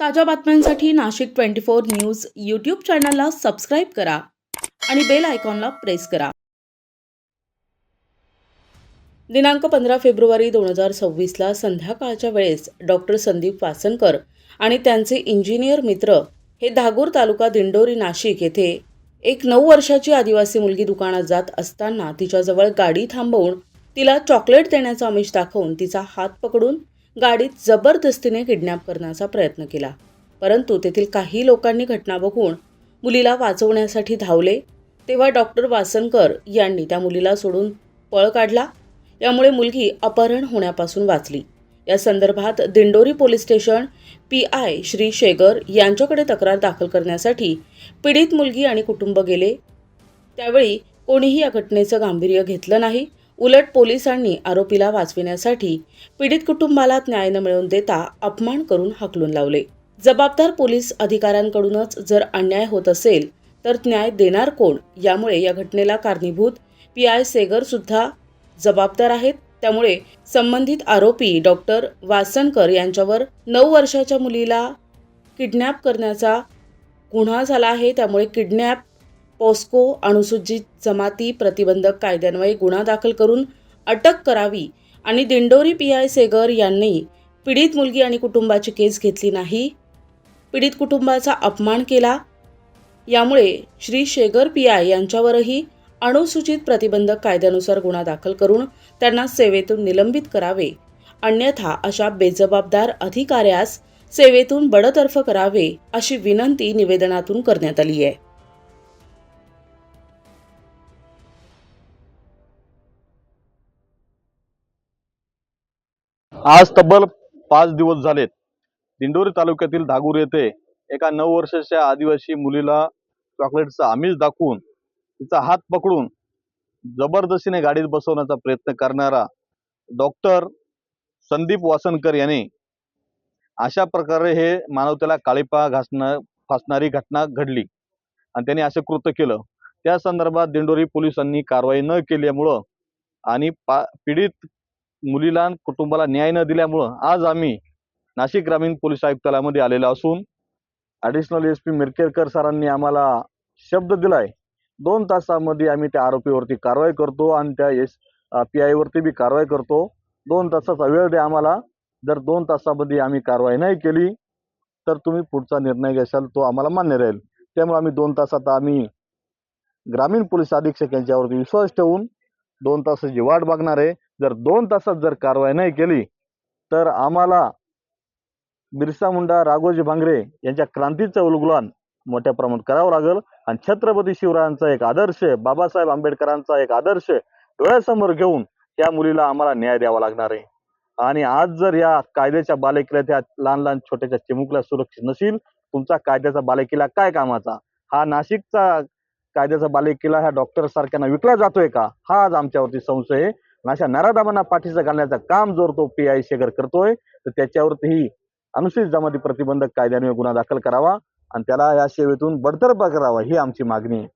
ताज्या बातम्यांसाठी Nashik twenty four news YouTube चॅनलला सबस्क्राईब करा आणि बेल आयकॉनला प्रेस करा. दिनांक पंधरा फेब्रुवारी दोन हजार सव्वीसला संध्याकाळच्या वेळेस डॉक्टर संदीप वासनकर आणि त्यांचे इंजिनियर मित्र हे धागूर तालुका दिंडोरी नाशिक येथे एक नऊ वर्षाची आदिवासी मुलगी दुकानात जात असताना तिच्याजवळ गाडी थांबवून तिला चॉकलेट देण्याचा आमिष दाखवून तिचा हात पकडून गाडीत जबरदस्तीने किडनॅप करण्याचा प्रयत्न केला. परंतु तेथील काही लोकांनी घटना बघून मुलीला वाचवण्यासाठी धावले. तेव्हा डॉक्टर वासनकर यांनी त्या मुलीला सोडून पळ काढला. यामुळे मुलगी अपहरण होण्यापासून वाचली. या संदर्भात Dindori police station P I Shri Shegar यांच्याकडे तक्रार दाखल करण्यासाठी पीडित मुलगी आणि कुटुंब गेले. त्यावेळी कोणीही या घटनेचं गांभीर्य घेतलं नाही. उलट पोलिसांनी आरोपीला वाचविण्यासाठी पीडित कुटुंबाला न्याय न मिळवून देता अपमान करून हाकलून लावले. जबाबदार पोलीस अधिकाऱ्यांकडूनच जर अन्याय होत असेल तर न्याय देणार कोण? यामुळे या घटनेला कारणीभूत पी आय सेगर सुद्धा जबाबदार आहेत. त्यामुळे संबंधित आरोपी डॉक्टर वासनकर यांच्यावर नऊ वर्षाच्या मुलीला किडनॅप करण्याचा गुन्हा झाला आहे. त्यामुळे किडनॅप पॉस्को अनुसूचित जमाती प्रतिबंधक कायद्यान्वये गुन्हा दाखल करून अटक करावी आणि दिंडोरी पी आय सेगर यांनी पीडित मुलगी आणि कुटुंबाची केस घेतली नाही पीडित कुटुंबाचा अपमान केला. यामुळे श्री शेगर पी आय यांच्यावरही अनुसूचित प्रतिबंधक कायद्यानुसार गुन्हा दाखल करून त्यांना सेवेतून निलंबित करावे. अन्यथा अशा बेजबाबदार अधिकाऱ्यास सेवेतून बडतर्फ करावे अशी विनंती निवेदनातून करण्यात आली आहे आज तब्बल पाच दिवस झालेत. दिंडोरी तालुक्यातील धागूर येथे एका नऊ वर्षाच्या आदिवासी मुलीला चॉकलेटचा आमिष दाखवून तिचा हात पकडून जबरदस्तीने गाडीत बसवण्याचा प्रयत्न करणारा डॉक्टर संदीप वासनकर यांनी अशा प्रकारे हे मानवतेला काळीपा घासणं फासणारी घटना घडली. आणि त्यांनी असं कृत्य केलं. त्या संदर्भात दिंडोरी पोलिसांनी कारवाई न केल्यामुळं आणि पा पीडित मुलीला कुटुंबाला न्याय न दिल्यामुळं आज आम्ही नाशिक ग्रामीण पोलीस आयुक्तालयामध्ये आलेलो असून ॲडिशनल एस पी मिरकेरकर सरांनी आम्हाला शब्द दिलाय. दोन तासामध्ये आम्ही त्या आरोपीवरती कारवाई करतो आणि त्या एस पी आयवरती बी कारवाई करतो. दोन तासाचा वेळ द्या आम्हाला. जर दोन तासामध्ये आम्ही कारवाई नाही केली तर तुम्ही पुढचा निर्णय घ्याल तो आम्हाला मान्य राहील. त्यामुळे आम्ही दोन तासात आम्ही ग्रामीण पोलीस अधीक्षक यांच्यावरती विश्वास ठेवून दोन तासाची वाट बघणार आहे. जर दोन तासात जर कारवाई नाही केली तर आम्हाला बिरसा मुंडा राघोजी भांगरे यांच्या क्रांतीचं उलगुलान मोठ्या प्रमाणात करावं लागेल. आणि छत्रपती शिवरायांचा एक आदर्श बाबासाहेब आंबेडकरांचा एक आदर्श डोळ्यासमोर घेऊन त्या मुलीला आम्हाला न्याय द्यावा लागणार आहे. आणि आज जर या कायद्याच्या बालेकिला त्या लहान लहान छोट्याच्या चिमुकल्या सुरक्षित नसेल तुमचा कायद्याचा बालेकिला काय कामाचा? हा नाशिकचा कायद्याचा बालेकिला ह्या डॉक्टर सारख्यांना विकला जातोय का? हा आज आमच्यावरती संशय आहे. अशा नराधामांना पाठीचं घालण्याचं काम जोर तो पी आय शेगर करतोय तर त्याच्यावरतीही अनुसूचित जमाती प्रतिबंधक कायद्याने गुन्हा दाखल करावा आणि त्याला या सेवेतून बडतर्फ करावा ही आमची मागणी आहे.